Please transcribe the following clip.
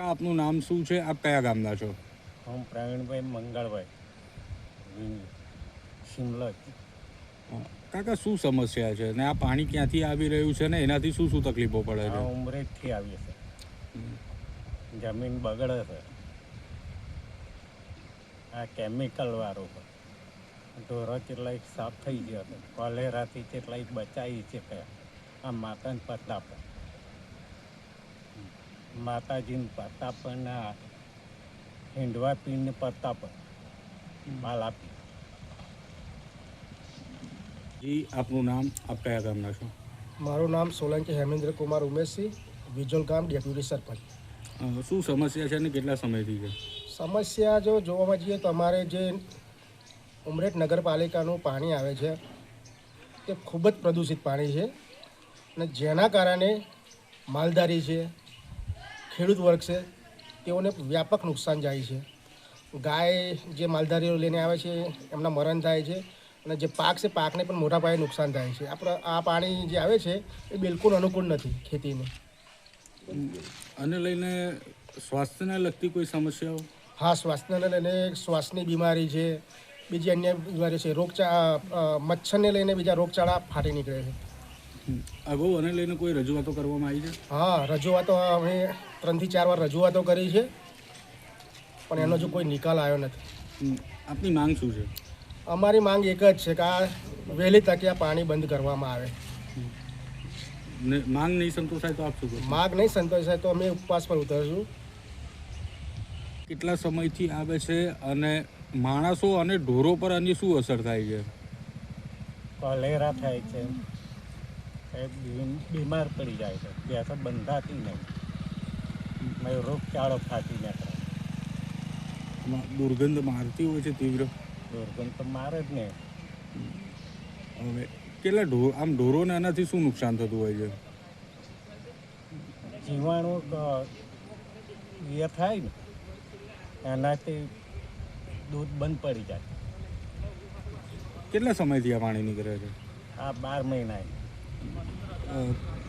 આપનું નામ શું છે? આપ કયા ગામના છો? હું પ્રવીણભાઈ મંગળભાઈ શિમલા. કાકા શું સમસ્યા છે? ને આ પાણી ક્યાંથી આવી રહ્યું છે ને એનાથી શું શું તકલીફો પડે છે? ઉમરેજથી આવી છે. જમીન બગડે છે. આ કેમિકલ વાળું છે. ઢોરો કેટલાય સાફ થઈ ગયો કોલેરાથી કેટલાય બચાવી છે. આ માતાને પ્રતાપ માતાજીને પ્રતાપ અને આ હિંડવા પીરને પ્રતાપ માલ આપી. જી આપનું નામ? આપ કયા ગામના છો? મારું નામ સોલંકી હેમેન્દ્ર કુમાર ઉમેશસિંહ વિજોલ ગામ ડેપ્યુટી સરપંચ. શું સમસ્યા છે અને કેટલા સમયથી છે? સમસ્યા જો જોવામાં જઈએ તો અમારે જે ઉમરેઠ નગરપાલિકાનું પાણી આવે છે તે ખૂબ જ પ્રદૂષિત પાણી છે અને જેના કારણે માલધારી છે ખેડૂત વર્ગ છે તેઓને વ્યાપક નુકસાન જાય છે. ગાય જે માલધારીઓ લઈને આવે છે એમના મરણ થાય છે અને જે પાક છે પાકને પણ મોટા પાયે નુકસાન થાય છે. આપણે આ પાણી જે આવે છે એ બિલકુલ અનુકૂળ નથી ખેતીને. અને લઈને સ્વાસ્થ્યને લગતી કોઈ સમસ્યાઓ? હા શ્વાસને લઈને શ્વાસની બીમારી છે બીજી અન્ય બીમારી છે રોગચા મચ્છરને લઈને બીજા રોગચાળા ફાટી નીકળે છે. અગાઉ અને લઈને કોઈ રજૂઆતો કરવામાં આવી છે? હા રજૂઆતો અમે ત્રણથી ચાર વાર રજૂઆતો કરી છે પણ એનો જો કોઈ નિકાલ આવ્યો નથી. આપની માંગ શું છે? અમારી માંગ એક જ છે કે આ વહેલી તકે આ પાણી બંધ કરવામાં આવે. ને માંગ નહીં સંતોષાય તો આપ શું માંગ નહીં સંતોષાય તો અમે ઉપવાસ પર ઉતરશું. કેટલા સમયથી આવે છે અને માણસો અને ઢોરો પર આની શું અસર થાય છે? કોલેરા થાય છે. બીમાર પડી જાય છે. તો બંધાતી નહીં. રોગચાળો ફાટી નીકળે દુર્ગંધ મારતી હોય છે તીવ્ર? દુર્ગંધ તો મારે જ ને. હવે કેટલા ઢોર આમ ઢોરોને આનાથી શું નુકસાન થતું હોય છે? જીવાણુ એ થાય ને એનાથી દૂધ બંધ પડી જાય. કેટલા સમયથી આ પાણી નીકળે છે? આ બાર મહિના 嗯。